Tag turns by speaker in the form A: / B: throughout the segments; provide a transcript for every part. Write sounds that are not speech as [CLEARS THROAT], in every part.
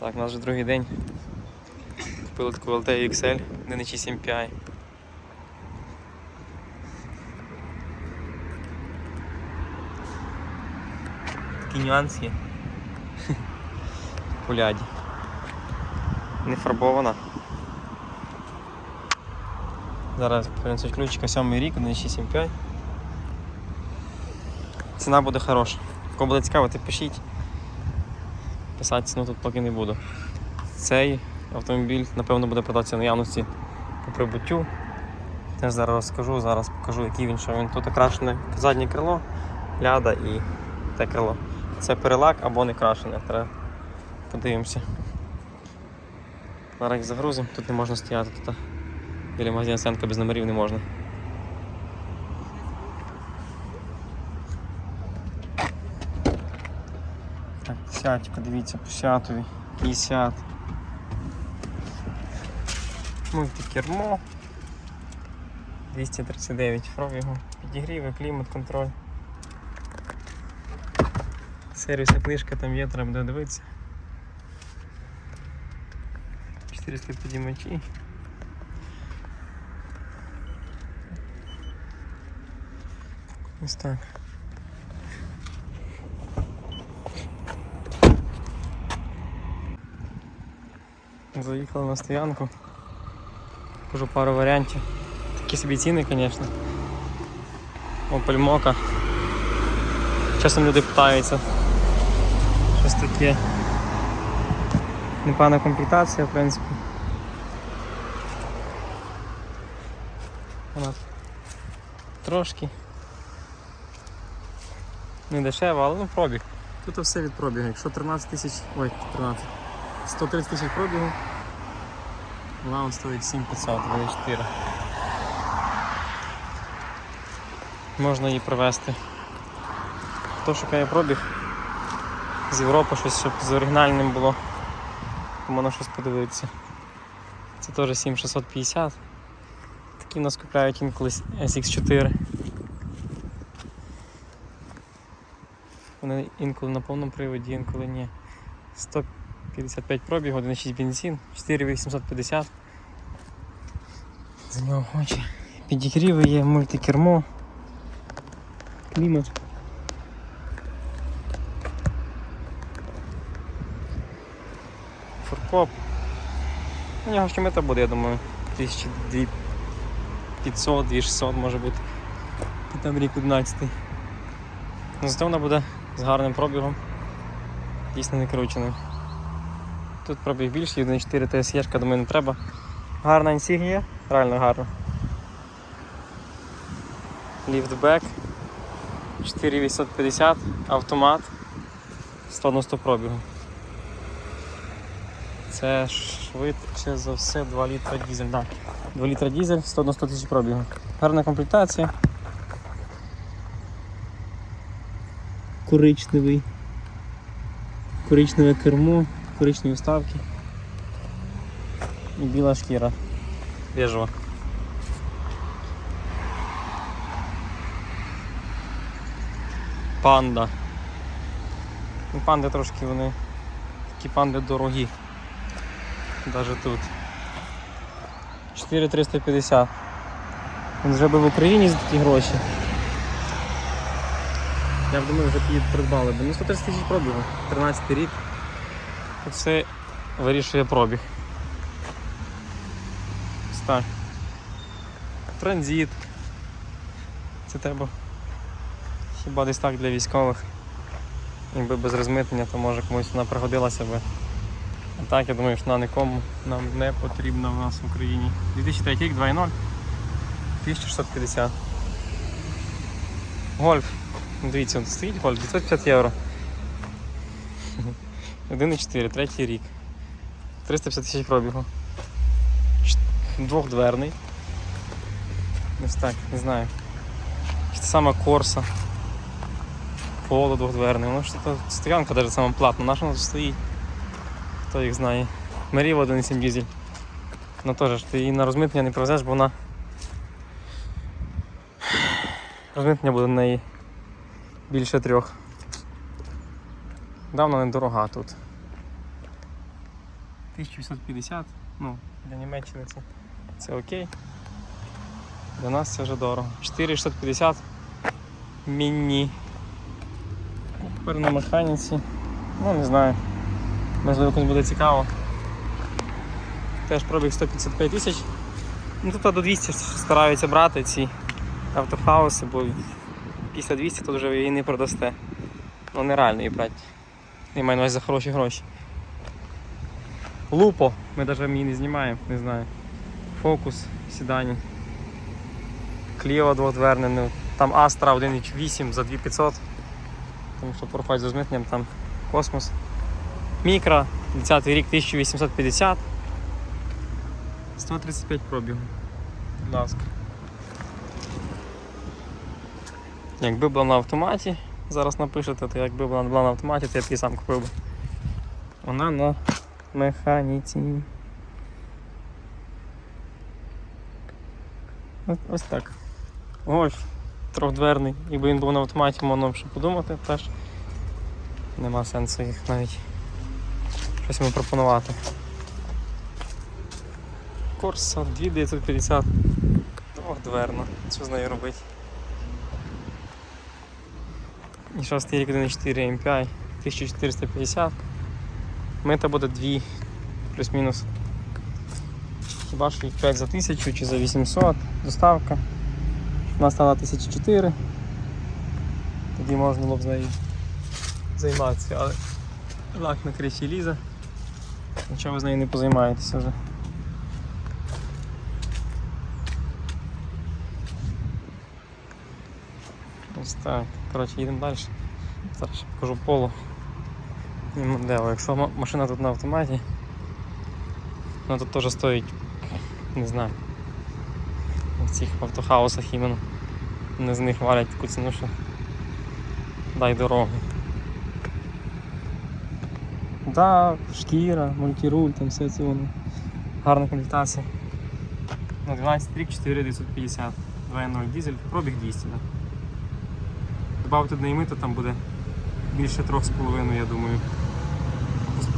A: Так, у нас вже другий день. Купили таку LTE XL 1.6 MPI. Такий нюанс є. [LAUGHS] Поляді. Не фарбована. Зараз принесуть ключика 7 рік, 1.6 MPI. Ціна буде хороша. Кого буде цікаво, то пишіть. Писати ціну тут поки не буду. Цей автомобіль, напевно, буде продатися наявності по прибуттю. Теж зараз розкажу, зараз покажу, який він, що він тут окрашене заднє крило, ляда і те крило. Це перелак або не крашене. Треба подивимося. Зараз загрузимо, тут не можна стояти, тут біля магазина Сенка без номерів не можна. Так, сятька, дивіться, по сятові. 50. Мультикермо. 239 пробігу. Підігріви, клімат, контроль. Сервісна книжка там є, треба буде дивитися. 400 підіймачі. Ось так. Заїхали на стоянку. Покажу пару варіантів. Такі собі ціни, звісно. Opel Mokka. Часом люди питаються. Щось таке. Непогана комплектація, в принципі. Вона трошки. Не дешева, але ну пробіг. Тут все від пробігу. Якщо 13 тисяч. Ой, 13. 130 тисяч пробігу. Вона он стоїть 7500, вони 4. Можна її привезти. Хто шукає пробіг з Європи, щось, щоб з оригінальним було. Кому на щось подивитися. Це теж 7650. Такі в нас купляють інколи SX4. Вони інколи на повному приводі, інколи ні. 155 пробіг, 1,6 бензин, 4850. За нього хоче. Підігріви є, мультикермо, клімат. Фуркоп. У нього ще мета буде, я думаю, 1500, 2600 може бути. І там рік 11. Ну, зато вона буде з гарним пробігом. Дійсно не крученим. Тут пробіг більший, 1.4 TSE, думаю, не треба. Гарна інсігнія, реально гарна. Ліфтбек 4850, автомат 190 пробігу. Це швидше за все 2 літра дізель, да. 2 літра дізель, 190 тисяч пробігу. Гарна комплектація. Коричневий. Коричневе кермо, коричневі вставки. І біла шкіра. Бежева. Панда. Ну, панди трошки вони. Такі панди дорогі. Даже тут. 4350. Він вже би в Україні за такі гроші. Я б думаю, вже б її придбали, бо ну 130 тисяч пробігу, 13 рік. Все вирішує пробіг. Ось так. Транзит. Це треба. Хіба десь так для військових. Якби без розмитнення, то може комусь вона пригодилася би. А так, я думаю, що вона нікому нам не потрібна в нас в Україні. 2003 рік 2.0. 1650. Гольф. Дивіться, стоїть гольф 950 євро. 1,4, третій рік. 350 тисяч пробігу. Двохдверний. Ось так, не знаю. Це саме Корса. Поло двохдверний. Воно ж тут стоянка навіть сама платна. Наша вона стоїть. Хто їх знає. Меріва 1,7 дізель. Ну теж ти її на розмитнення не привезеш, бо вона. Розмитнення буде на неї більше трьох. Да, вона недорога тут. 1850. Ну, для Німеччини це, це окей. Для нас це вже дорого. 4650 міні. Тепер на механіці. Ну, не знаю. Можливо, комусь буде цікаво. Теж пробіг 155 тисяч. Ну тут до 200 стараються брати ці автохауси, бо після 200 тут вже її не продасте. Ну нереально її брати. Я маю на увазі за хороші гроші. Лупо, ми навіть її не знімаємо, не знаю. Фокус, сідані. Кліо двохдверне, ну, там Astra 1.8 за 2500. Тому що профайль з розмитненням там космос. Мікро, 10 рік 1850. 135 пробігу. Будь ласка. Якби була на автоматі, зараз напишете, то якби вона була на автоматі, то я б її сам купив би. Вона на механіці. Ось, так. Гольф трьохдверний. Якби він був на автоматі, можна б ще подумати, теж нема сенсу їх навіть щось йому пропонувати. Корса 2950. Двохдверна. Що з нею робити? І шостий рік 1.4 MPI 1450. Мета буде 2 плюс-мінус. Хіба що їх 5 за 1000 чи за 800, доставка. Вона стала 1004. Тоді можна було б з нею займатися, але лак на криші лізе. Нічого ви з нею не позаймаєтеся вже. Так. Коротше, їдемо далі. Зараз ще покажу поло і модело. Якщо машина тут на автоматі, вона тут теж стоїть, не знаю, в цих автохаусах іменно. Не з них валять таку ціну, що дай дорогу. Да, шкіра, мультируль, там все це воно. Гарна комплектація. На 12 рік 4950. 2.0 дизель, пробіг 200, да. Добавити до нейми, то там буде більше 3,5, я думаю.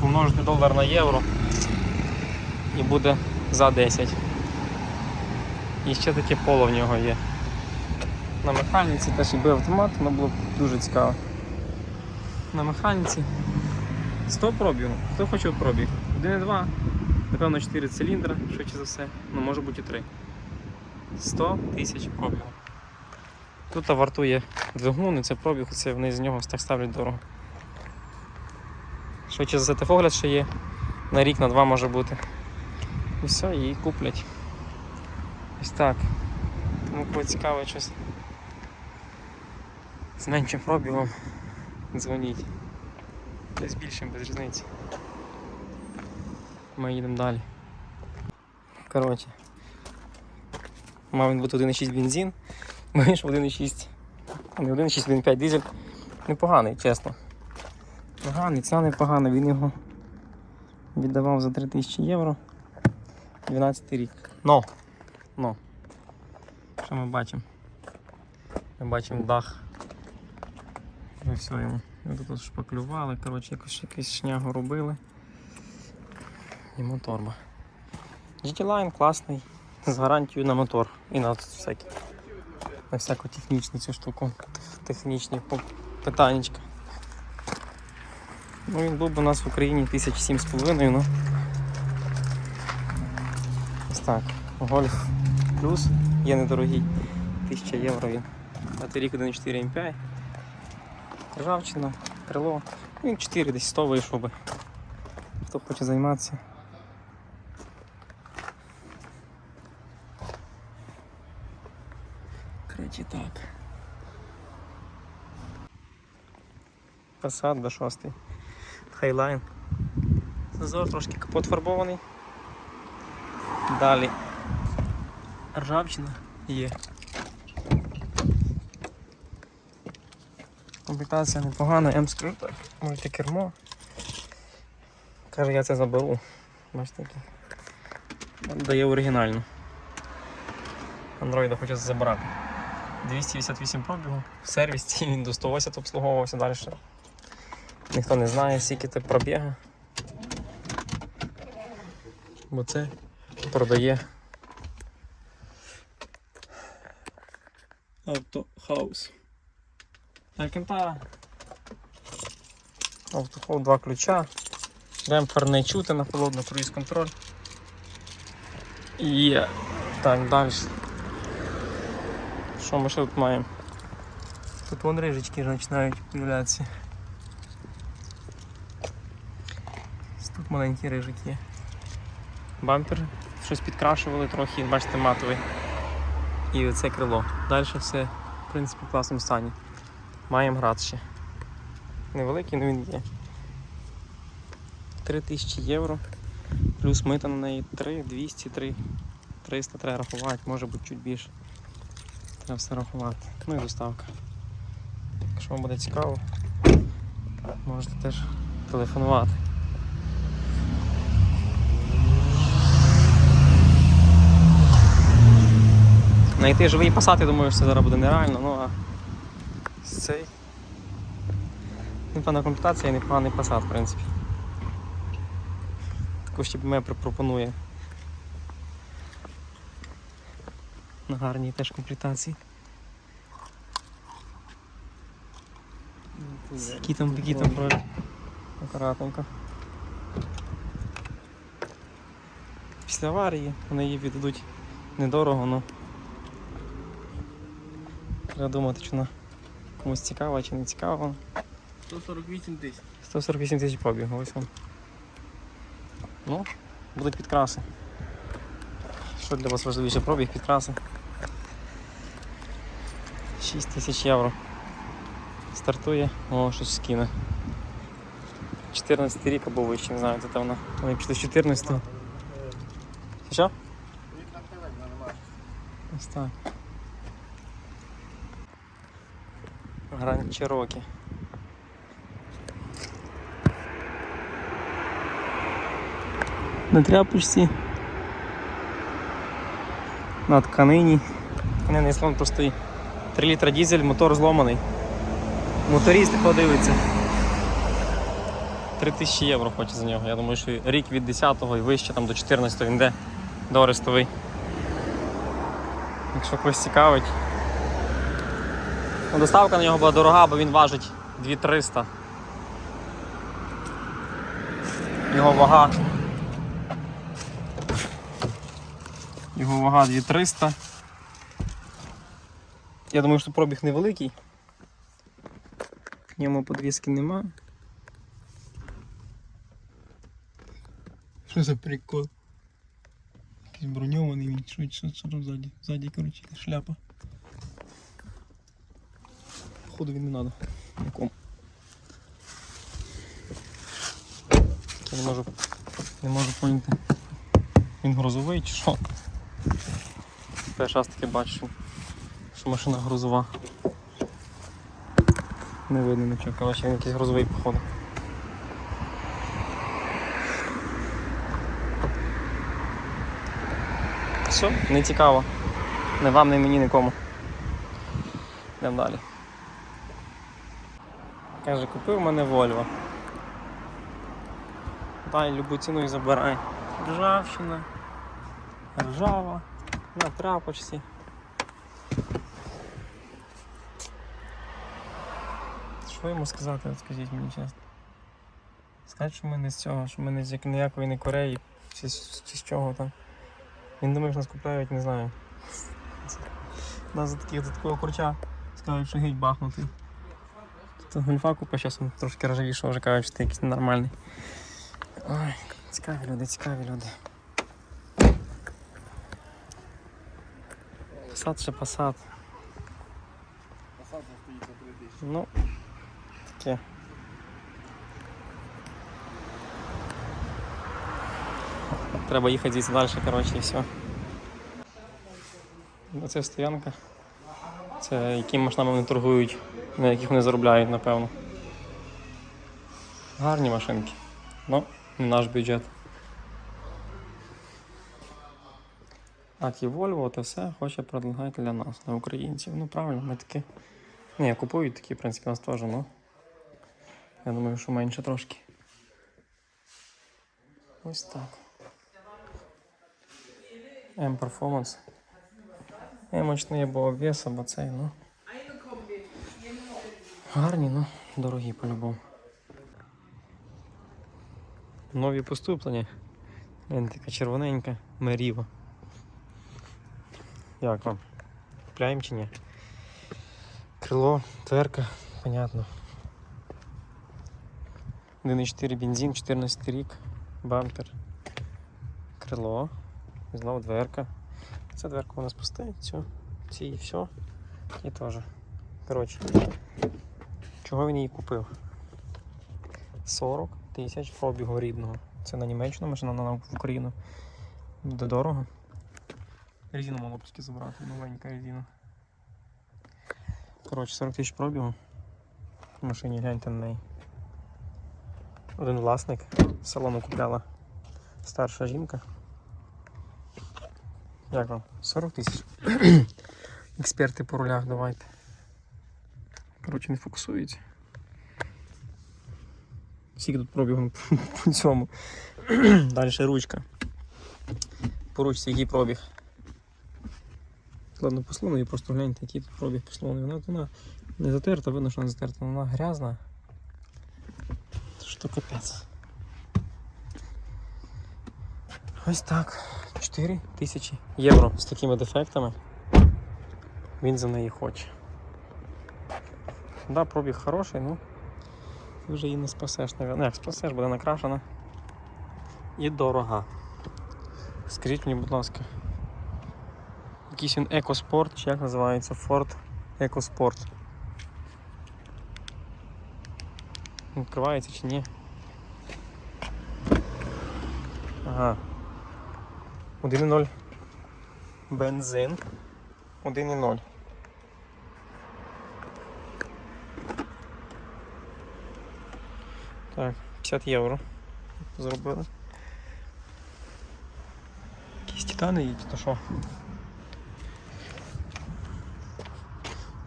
A: Помножити долар на євро і буде за 10. І ще таке поло в нього є. На механіці теж якби автомат, воно було дуже цікаво. На механіці 100 пробігу. Хто хоче пробіг? 1,2, напевно 4 циліндра, швидше за все, ну може бути і 3. 100 тисяч пробігу. Тут вартує двигун, і це пробіг, це вони з нього так ставлять дорого. Швидше за це техогляд ще є. На рік, на два може бути. І все, її куплять. Ось так. Тому цікаве щось з меншим пробігом, дзвоніть. Десь більшим без різниці. Ми їдемо далі. Коротше. Мав він бути 1,6 бензин, вийшов 1,6. Не 1,6, 1,5 дизель. Непоганий, чесно. Поганий, ціна непогана, він його віддавав за 3000 євро. 12 рік. Но! Но. Що ми бачимо? Ми бачимо дах. Ми все йому. Ми тут шпаклювали, коротше, якось якусь шнягу робили. І моторба. GT-Line класний, з гарантією на мотор і на всякі. На всяку технічну цю штуку. Технічні питаннячка. Ну він був би у нас в Україні 1007,5, ну. Ось так. Гольф плюс є недорогий. 1000 євро він. А рік 1.4 MPI. Ржавчина, крило. Він 4 десь 100 вийшов би. Хто хоче займатися. Короче, так. Passat до 6. Хайлайн. Зазор трошки капот фарбований. Далі. Ржавчина є. Комплектація непогана, скажу так. Мультикермо. Каже, я це заберу. Бачите таке. Дає оригінальну. Андроїда хоче забрати. 258 пробігу. В сервісі він до 180 обслуговувався далі. Ніхто не знає, скільки це пробіга. Бо це продає Автохаус. Алькантара. Автохол, два ключа. Демпфер не чути на холодно, круїз контроль. І так, далі. Що ми ще тут маємо? Тут вон рижечки починають з'являтися. Тут маленькі рижики. Бампер щось підкрашували трохи, бачите, матовий. І оце крило. Далі все, в принципі, в класному стані. Маємо град ще. Невеликий, але він є. 3000 євро. Плюс мита на неї 3, 200, 3, 300 треба рахувати, може бути чуть більше. Треба все рахувати. Ну і доставка. Якщо вам буде цікаво, можете теж телефонувати. Знайти живий посад, я думаю, що це зараз буде нереально, ну а цей. Непогана комплектація і непоганий посад, в принципі. Також ще мене пропонує. На гарній теж комплектації. Які там, які там броль. Акуратненько. Після аварії вони її віддадуть недорого, але треба думати, чи вона комусь цікава чи не цікава.
B: 148 тисяч.
A: 148 тисяч пробігу, ось вам. Ну, будуть підкраси. Що для вас важливіше пробіг підкраси? 6 тисяч євро. Стартує, о, щось скине. 14 рік або вище, не знаю, це вона. Вони пішли з 14 Що? Ось так. Гранд Чирокі. На тряпочці. На тканині. Тканинний слон простий. 3 літра дізель, мотор зломаний. Моторист подивиться. 3000 євро хоче за нього. Я думаю, що рік від 10-го і вище там до 14-го він йде до арестовий. Якщо когось цікавить. Ну, доставка на нього була дорога, бо він важить 2300. Його вага. Його вага 2300. Я думаю, що пробіг невеликий. В ньому подвіски нема. Що за прикол? Якийсь броньований він, що, що, що там ззаді? Ззаді, коротше, шляпа. Походу він не надо. Нікому. Я не можу. Не можу поняти. Він грузовий чи що? Перший раз таки бачу, що- машина грузова. Не видно нічого, коротше, він якийсь грузовий походу. Все, не цікаво. Не вам, не мені, нікому. Йдемо далі. Каже, купив мене Вольво. Дай любу ціну і забирай. Ржавчина. Ржава. На тряпочці. Що йому сказати, скажіть мені чесно? Сказати, що ми не з цього, що ми не з ніякої не Кореї, чи, чи з чого там. Він думає, що нас купляють, не знаю. Нас за таких за такого курча скажуть, що геть бахнутий. Тут гольфа купа, зараз трошки рожевішого вже кажуть, що ти якийсь ненормальний. Ой, цікаві люди, цікаві люди. Посад ще посад.
B: Посадка стоїть за 3 тисячі.
A: Ну, таке. Треба їхати звідси далі, коротше, і все. Оце стоянка. Це якими машинами вони торгують, на яких вони заробляють, напевно. Гарні машинки. Ну, не наш бюджет. А ті Volvo, то все хоче предлагати для нас, для українців. Ну правильно, ми такі. Ні, купують такі, в принципі, у нас теж, ну. Я думаю, що менше трошки. Ось так. M Performance. Емочний або обвес, або цей, ну. Гарні, ну, дорогі по-любому. Нові поступлення. Він така червоненька, меріва. Як вам? Купляємо чи ні? Крило, тверка, понятно. 1,4 бензин, 14 рік, бампер, крило, знову дверка. Ця дверка у нас пустить, цю, ці і все. І теж. Коротше, чого він її купив? 40 тисяч пробігу рідного. Це на Німеччину, машина на в Україну. Буде дорого. Резину мало тільки забрати, новенька резина. Коротше, 40 тисяч пробігу. В машині гляньте на неї. Один власник салону купляла старша жінка. Як вам? 40 тисяч. [CLEARS THROAT] Експерти по рулях давайте. Коротше, не фокусується. Скільки тут пробігу [LAUGHS] по цьому. [CLEARS THROAT] Далі ручка. По ручці який пробіг. Ладно, по слону і просто гляньте, який тут пробіг по слону. Вона, вона не затерта, видно, що не затерта, вона грязна. Що капець. Ось так. 4 тисячі євро з такими дефектами. Він за неї хоче. Да, пробіг хороший, ну ти вже її не спасеш, навіть. Ну як спасеш, буде накрашена. І дорога. Скажіть мені, будь ласка. Якийсь він екоспорт, чи як називається? Ford EcoSport. Відкривається чи ні? Ага. 1,0 бензин. 1,0. Так, 50 євро. Зробили. Якісь титани є, то що?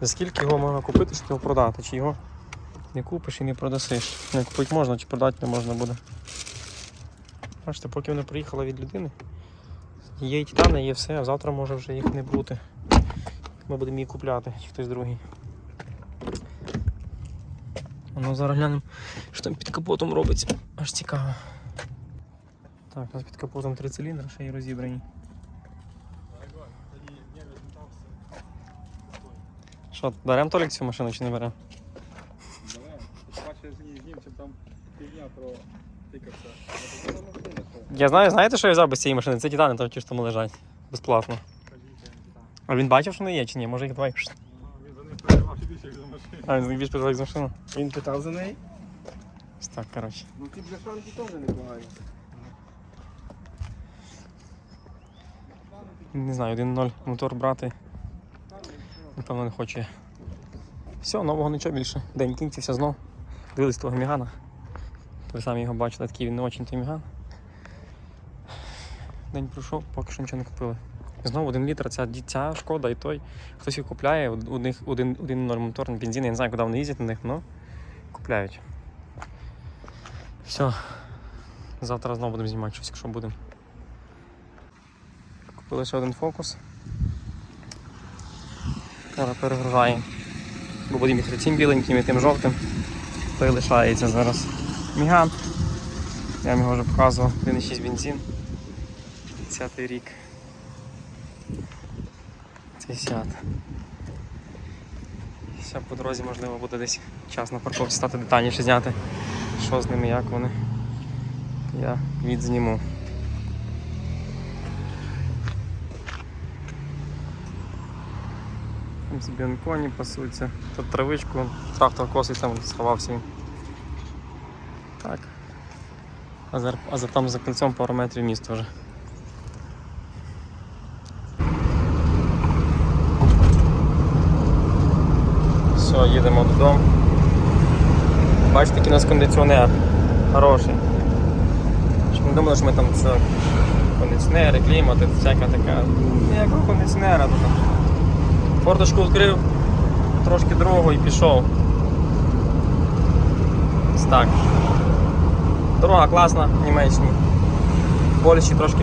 A: За скільки його можна купити, щоб його продати? Чи його не купиш і не продасиш? Не купити можна, чи продати не можна буде. Бачите, поки вони приїхали від людини. Є і титани, є все, а завтра може вже їх не бути. Ми будемо її купляти, чи хтось другий. Воно зараз глянемо, що там під капотом робиться. Аж цікаво. Так, у нас під капотом три циліндри, ще й розібрані. Що, беремо Толік цю машину чи не беремо?
C: Давай, бачиш ні з німцем там півдня про тикався.
A: Я знаю, знаєте, що я взяв без цієї машини? Це титани, там ті, що лежать. Безплатно. А він бачив, що вони є, чи ні? Може їх давай.
C: Він за ним переживав більше як за машину.
A: А, він більш переживає за машину.
B: Він питав за неї?
A: Ось так, коротше.
B: Ну ті бляшанки теж непогані.
A: Не знаю, 1.0 мотор брати. Напевно, не хоче. Все, нового нічого більше. День кінцівся знов. Дивились того Мігана. Ви самі його бачили, такий він не очень той Міган. День пройшов, поки що нічого не купили. Знову один літр, ця, ця шкода і той. Хтось їх купляє, у них один, один ноль бензин, я не знаю, куди вони їздять на них, але купляють. Все. Завтра знову будемо знімати щось, якщо будемо. Купили ще один фокус. Зараз перегружаємо. Бо будемо їхати цим біленьким і тим жовтим. Той лишається зараз. Міган. Я вам його вже показував. 1,6 бензин. 10 рік. Цей сят. Ще по дорозі можливо буде десь час на парковці стати детальніше зняти. Що з ними, як вони. Я відзніму. Там собі он коні пасуться. Тут травичку, трактор косить там сховався. Так. А за, а за там за кільцем пару метрів місто вже. Все, їдемо додому. Бачите, який у нас кондиціонер. Хороший. Щоб не думали, що ми там це кондиціонери, клімат, всяка така. Ніякого кондиціонера тут. Форточку відкрив, трошки дорогу і пішов. Так. Дорога класна в Німеччині. В Польщі трошки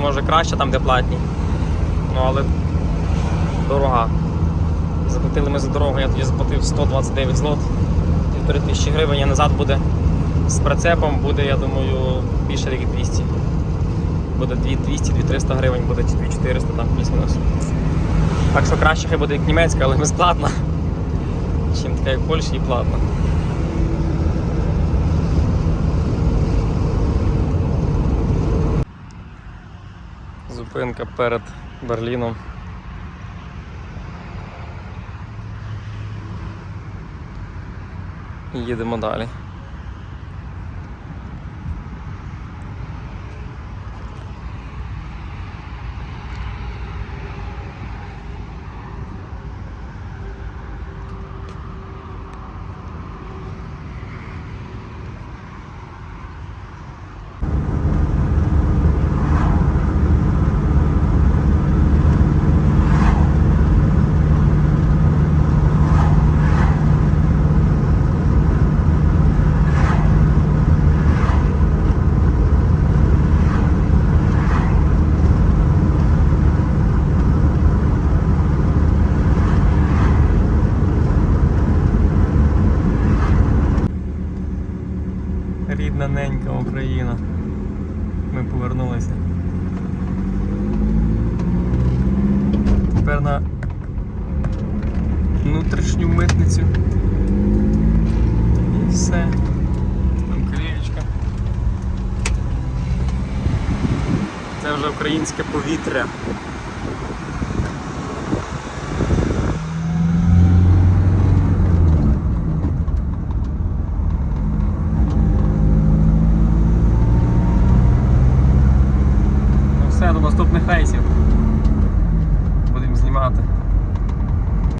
A: може краще, там де платні. Ну але дорога. Заплатили ми за дорогу, я тоді заплатив 129 злот, півтори тисячі гривень, а назад буде з прицепом, буде, я думаю, більше як 200. Буде 200-300 гривень, буде чи 2400 там плюс-мінус. Так що краще хай буде як німецька, але безплатна. Чим така як в Польщі і платна. Зупинка перед Берліном. Їдемо далі. Рідна ненька Україна. Ми повернулися. Тепер на внутрішню митницю. І все. Там клеєчка. Це вже українське повітря.